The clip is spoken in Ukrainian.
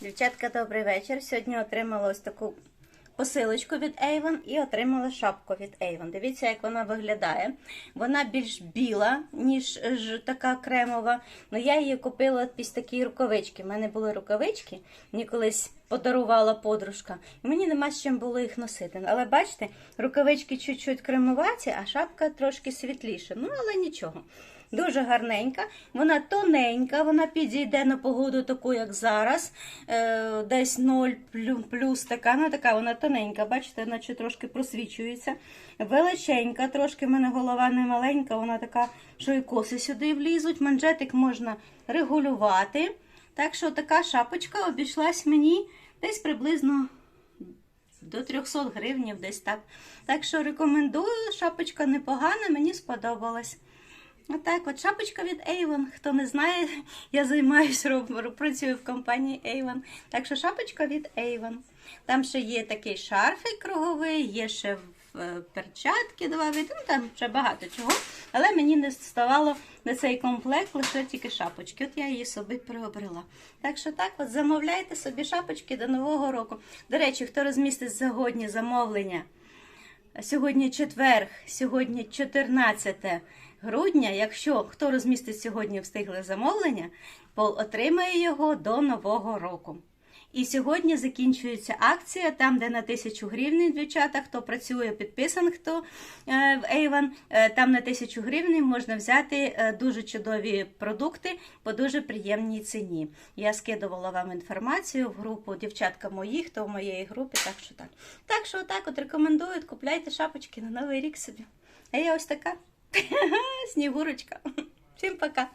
Дівчатка, добрий вечір. Сьогодні отримала ось таку посилочку від Avon і отримала шапку від Avon. Дивіться, як вона виглядає. Вона більш біла, ніж така кремова. Ну я її купила після такі рукавички. У мене були рукавички, мені колись подарувала подружка, мені нема з чим було їх носити. Але бачите, рукавички чуть-чуть кремуваті, а шапка трошки світліша. Ну, але нічого. Дуже гарненька, вона тоненька, вона підійде на погоду таку, як зараз. Е, десь 0 плюс, така. Ну, така вона тоненька, бачите, наче трошки просвічується. Величенька, трошки в мене голова не маленька, вона така, що і коси сюди влізуть. Манжетик можна регулювати. Так що така шапочка обійшлась мені десь приблизно до 300 гривнів, десь так. Так що рекомендую, шапочка непогана, мені сподобалась. Отак, от шапочка від Avon. Хто не знає, я займаюся, працюю в компанії Avon. Так що шапочка від Avon. Там ще є такий шарфик круговий, є ще перчатки два види, ну там ще багато чого. Але мені не ставало на цей комплект лише тільки шапочки. От я її собі приобрела. Так що так, от замовляйте собі шапочки до Нового року. До речі, хто розмістить сьогодні замовлення? Сьогодні четверг, сьогодні 14 грудня. Якщо хто розмістить сьогодні встигли замовлення, пол отримає його до Нового року. І сьогодні закінчується акція, там, де на 1000 гривень, дівчата, хто працює, підписан, хто е, в Avon, е, там на 1000 гривень можна взяти е, дуже чудові продукти по дуже приємній ціні. Я скидувала вам інформацію в групу дівчатка мої, хто в моєї групі, так що так. Так що отак от рекомендую, купляйте шапочки на новий рік собі. А я ось така снігурочка. Всім пока!